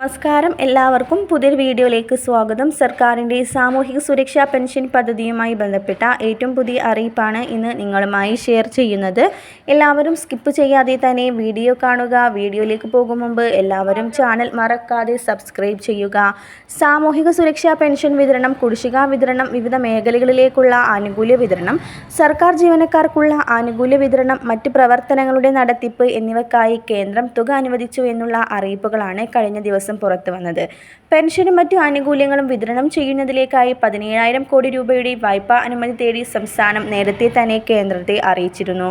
നമസ്കാരം. എല്ലാവർക്കും പുതിയൊരു വീഡിയോയിലേക്ക് സ്വാഗതം. സർക്കാരിന്റെ സാമൂഹിക സുരക്ഷാ പെൻഷൻ പദ്ധതിയുമായി ബന്ധപ്പെട്ട ഏറ്റവും പുതിയ അറിയിപ്പാണ് ഇന്ന് നിങ്ങളുമായി ഷെയർ ചെയ്യുന്നത്. എല്ലാവരും സ്കിപ്പ് ചെയ്യാതെ തന്നെ വീഡിയോ കാണുക. വീഡിയോയിലേക്ക് പോകും മുമ്പ് എല്ലാവരും ചാനൽ മറക്കാതെ സബ്സ്ക്രൈബ് ചെയ്യുക. സാമൂഹിക സുരക്ഷാ പെൻഷൻ വിതരണം കുടിശ്ശിക വിതരണം വിവിധ മേഖലകളിലേക്കുള്ള ആനുകൂല്യ വിതരണം സർക്കാർ ജീവനക്കാർക്കുള്ള ആനുകൂല്യ വിതരണം മറ്റ് പ്രവർത്തനങ്ങളുടെ നടത്തിപ്പ് എന്നിവയ്ക്കായി കേന്ദ്രം തുക അനുവദിച്ചു എന്നുള്ള അറിയിപ്പുകളാണ് കഴിഞ്ഞ ദിവസം പുറത്തു വന്നത്. പെൻഷനും മറ്റു ആനുകൂല്യങ്ങളും വിതരണം ചെയ്യുന്നതിലേക്കായി പതിനേഴായിരം കോടി രൂപയുടെ വായ്പാ അനുമതി തേടി സംസ്ഥാനം നേരത്തെ തന്നെ കേന്ദ്രത്തെ അറിയിച്ചിരുന്നു.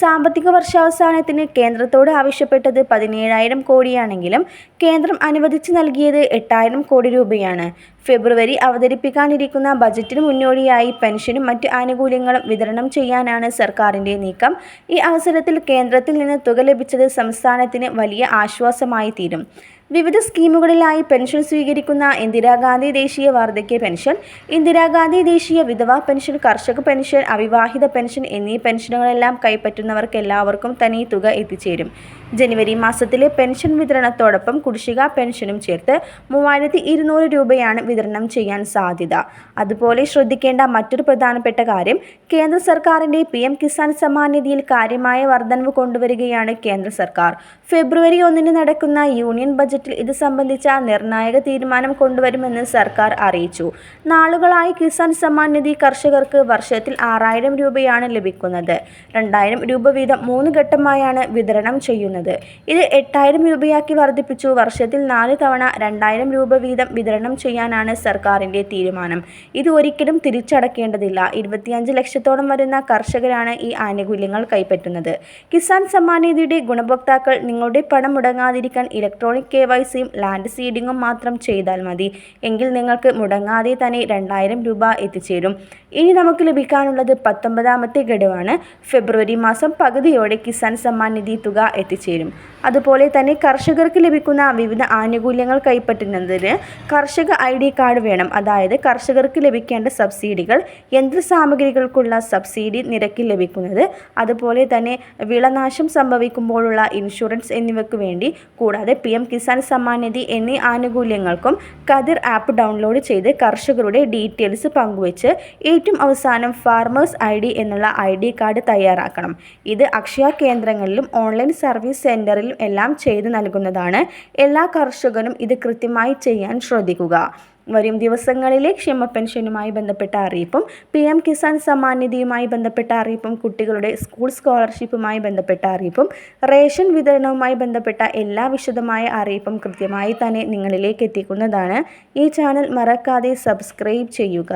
സാമ്പത്തിക വർഷാവസാനത്തിന് കേന്ദ്രത്തോട് ആവശ്യപ്പെട്ടത് പതിനേഴായിരം കോടിയാണെങ്കിലും കേന്ദ്രം അനുവദിച്ചു നൽകിയത് എട്ടായിരം കോടി രൂപയാണ്. ഫെബ്രുവരി അവതരിപ്പിക്കാനിരിക്കുന്ന ബജറ്റിന് മുന്നോടിയായി പെൻഷനും മറ്റു ആനുകൂല്യങ്ങളും വിതരണം ചെയ്യാനാണ് സർക്കാരിന്റെ നീക്കം. ഈ അവസരത്തിൽ കേന്ദ്രത്തിൽ നിന്ന് തുക ലഭിച്ചത് സംസ്ഥാനത്തിന് വലിയ ആശ്വാസമായി തീരും വിവിധ സ്കീമുകളിലായി പെൻഷൻ സ്വീകരിക്കുന്ന ഇന്ദിരാഗാന്ധി ദേശീയ വാർദ്ധക്യ പെൻഷൻ ഇന്ദിരാഗാന്ധി ദേശീയ വിധവാ പെൻഷൻ കർഷക പെൻഷൻ അവിവാഹിത പെൻഷൻ എന്നീ പെൻഷനുകളെല്ലാം കൈപ്പറ്റുന്നവർക്ക് എല്ലാവർക്കും തന്നെ തുക എത്തിച്ചേരും. ജനുവരി മാസത്തിലെ പെൻഷൻ വിതരണത്തോടൊപ്പം കുടിശ്ശിക പെൻഷനും ചേർത്ത് മൂവായിരത്തി ഇരുന്നൂറ് രൂപയാണ് വിതരണം ചെയ്യാൻ സാധ്യത. അതുപോലെ ശ്രദ്ധിക്കേണ്ട മറ്റൊരു പ്രധാനപ്പെട്ട കാര്യം കേന്ദ്ര സർക്കാരിന്റെ പി എം കിസാൻ സമ്മാൻ നിധിയിൽ കാര്യമായ വർധനവ് കൊണ്ടുവരികയാണ് കേന്ദ്ര സർക്കാർ. ഫെബ്രുവരി ഒന്നിന് നടക്കുന്ന യൂണിയൻ ബജറ്റിൽ ഇത് സംബന്ധിച്ച നിർണായക തീരുമാനം കൊണ്ടുവരുമെന്ന് സർക്കാർ അറിയിച്ചു. നാളുകളായി കിസാൻ സമ്മാൻ നിധി കർഷകർക്ക് വർഷത്തിൽ ആറായിരം രൂപയാണ് ലഭിക്കുന്നത്. രണ്ടായിരം രൂപ വീതം മൂന്ന് ഘട്ടമായാണ് വിതരണം ചെയ്യുന്നത്. ഇത് എട്ടായിരം രൂപയാക്കി വർദ്ധിപ്പിച്ചു. വർഷത്തിൽ നാല് തവണ രണ്ടായിരം രൂപ വീതം വിതരണം ചെയ്യാനാണ് സർക്കാരിന്റെ തീരുമാനം. ഇത് ഒരിക്കലും തിരിച്ചടക്കേണ്ടതില്ല. ഇരുപത്തിയഞ്ച് ലക്ഷത്തോളം വരുന്ന കർഷകരാണ് ഈ ആനുകൂല്യങ്ങൾ കൈപ്പറ്റുന്നത്. കിസാൻ സമ്മാൻ നിധിയുടെ ഗുണഭോക്താക്കൾ നിങ്ങളുടെ പണം മുടങ്ങാതിരിക്കാൻ ഇലക്ട്രോണിക് കെ വൈ സിയും ലാൻഡ് സീഡിങ്ങും മാത്രം ചെയ്താൽ മതി. എങ്കിൽ നിങ്ങൾക്ക് മുടങ്ങാതെ തന്നെ രണ്ടായിരം രൂപ എത്തിച്ചേരും. ഇനി നമുക്ക് ലഭിക്കാനുള്ളത് പത്തൊമ്പതാമത്തെ ഗഡുവാണ്. ഫെബ്രുവരി മാസം പകുതിയോടെ കിസാൻ സമ്മാൻ നിധി തുക എത്തിച്ചേരും. അതുപോലെ തന്നെ കർഷകർക്ക് ലഭിക്കുന്ന വിവിധ ആനുകൂല്യങ്ങൾ കൈപ്പറ്റുന്നതിന് കർഷക ഐ ഡി കാർഡ് വേണം. അതായത് കർഷകർക്ക് ലഭിക്കേണ്ട സബ്സിഡികൾ യന്ത്രസാമഗ്രികൾക്കുള്ള സബ്സിഡി നിരക്കിൽ ലഭിക്കുന്നത് അതുപോലെ തന്നെ വിളനാശം സംഭവിക്കുമ്പോഴുള്ള ഇൻഷുറൻസ് എന്നിവയ്ക്ക് വേണ്ടി കൂടാതെ പി എം കിസാൻ സമ്മാൻ നിധി എന്നീ ആനുകൂല്യങ്ങൾക്കും കതിർ ആപ്പ് ഡൗൺലോഡ് ചെയ്ത് കർഷകരുടെ ഡീറ്റെയിൽസ് പങ്കുവച്ച് ഏറ്റവും അവസാനം ഫാർമേഴ്സ് ഐ ഡി എന്നുള്ള ഐ ഡി കാർഡ് തയ്യാറാക്കണം. ഇത് അക്ഷയ കേന്ദ്രങ്ങളിലും ഓൺലൈൻ സർവീസ് സെന്ററിലും എല്ലാം ചെയ്തു നൽകുന്നതാണ്. എല്ലാ കർഷകരും ഇത് കൃത്യമായി ചെയ്യാൻ ശ്രദ്ധിക്കുക. വരും ദിവസങ്ങളിലെ ക്ഷേമ പെൻഷനുമായി ബന്ധപ്പെട്ട അറിയിപ്പും പി എം കിസാൻ സമ്മാൻ നിധിയുമായി ബന്ധപ്പെട്ട അറിയിപ്പും കുട്ടികളുടെ സ്കൂൾ സ്കോളർഷിപ്പുമായി ബന്ധപ്പെട്ട അറിയിപ്പും റേഷൻ വിതരണവുമായി ബന്ധപ്പെട്ട എല്ലാ വിശദമായ അറിയിപ്പും കൃത്യമായി തന്നെ നിങ്ങളിലേക്ക് എത്തിക്കുന്നതാണ് ഈ ചാനൽ മറക്കാതെ സബ്സ്ക്രൈബ് ചെയ്യുക.